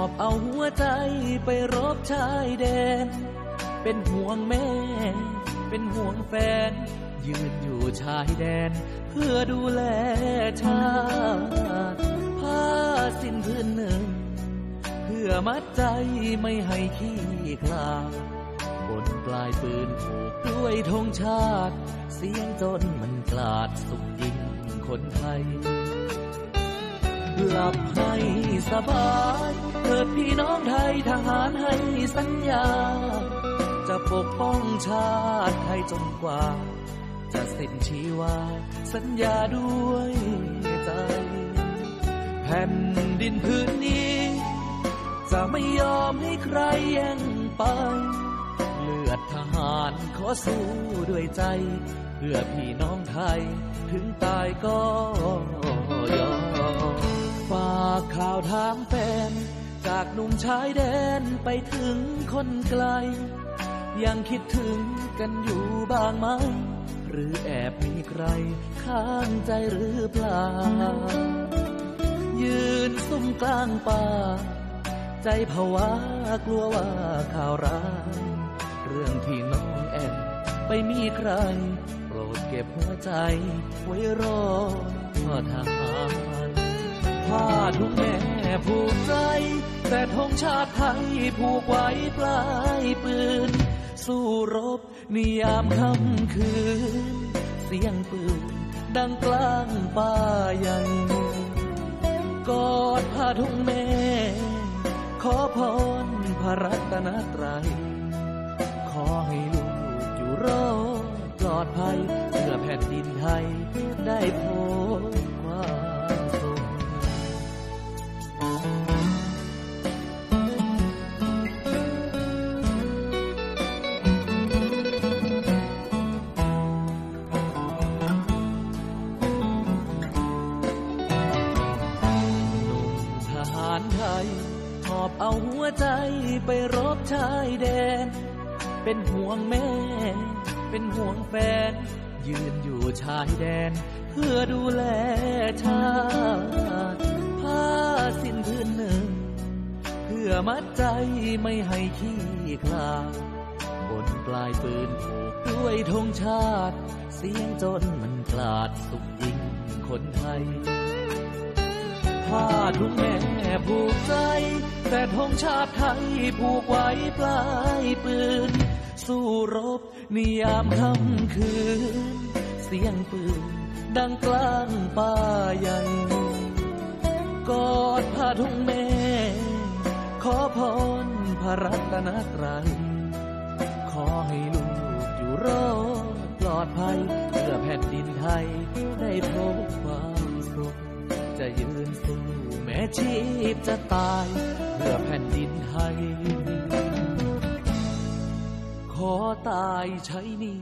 อบเอาหัวใจไปรบชายแดน เป็นห่วงแม่ เป็นห่วงแฟน ยืนอยู่ชายแดน เพื่อดูแลชาติผ้าสิ้นพื้นหนึ่ง เพื่อมัดใจไม่ให้ขี้คลาบนปลายปืนผูกด้วยธงชาติ เสียงจนมันกลาดสุขยิ่งคนไทย หลับให้สบายเกิดพี่น้องไทยทหารให้สัญญา จะปกป้องชาติไทยจนกว่า จะสิ้นชีวา สัญญาด้วยใจ แผ่นดินพื้นนี้ จะไม่ยอมให้ใครแย่งไป เลือดทหารขอสู้ด้วยใจ เพื่อพี่น้องไทย ถึงตายก็ยอม ข่าวทางแฟนจากหนุ่มชายแดนไปถึงคนไกล ยังคิดถึงกันอยู่บ้างไหม หรือแอบมีใครข้างใจหรือเปล่า ยืนซุ่มกลางป่า ใจผวากลัวว่าข่าวร้ายเรื่องที่น้องแอนไปมีใคร โปรดเก็บหัวใจไว้รอทหาร ผ้าทุกแม่ผูกใจ แต่ธงชาติไทยผูกไว้ปลายปืน สู้รบนิยามค่ำคืน เสียงปืน ดังกลางป่าใหญ่กอดผ้าทุ่งแม่ ขอพรพระรัตนตรัย ขอให้ลูกอยู่รอดปลอดภัยเพื่อแผ่นดินไทยได้พบ เอาหัวใจไปรบชายแดน เป็นห่วงแม่ เป็นห่วงแฟน ยืนอยู่ชายแดน เพื่อดูแลชาติผ้าสิ้นพื้นหนึ่ง เพื่อมัดใจไม่ให้ขี้คลาบนปลายปืนผูกด้วยธงชาติ เสียงจนมันกลาดสุขยิ่งคนไทย ผ้าทุกแม่ผูกใจ แต่ธงชาติไทยผูกไว้ปลายปืน สู้รบนิยามค่ำคืน เสียงปืน ดังกลางป่าใหญ่กอดผ้าทุกแม่ ขอพรพระรัตนตรัยขอให้ลูกอยู่รอดปลอดภัยเพื่อแผ่นดินไทยได้พบความสุข จะยืนสู้ แม้ชีพจะตาย เพื่อแผ่นดินไทย ขอตายใช้หนี่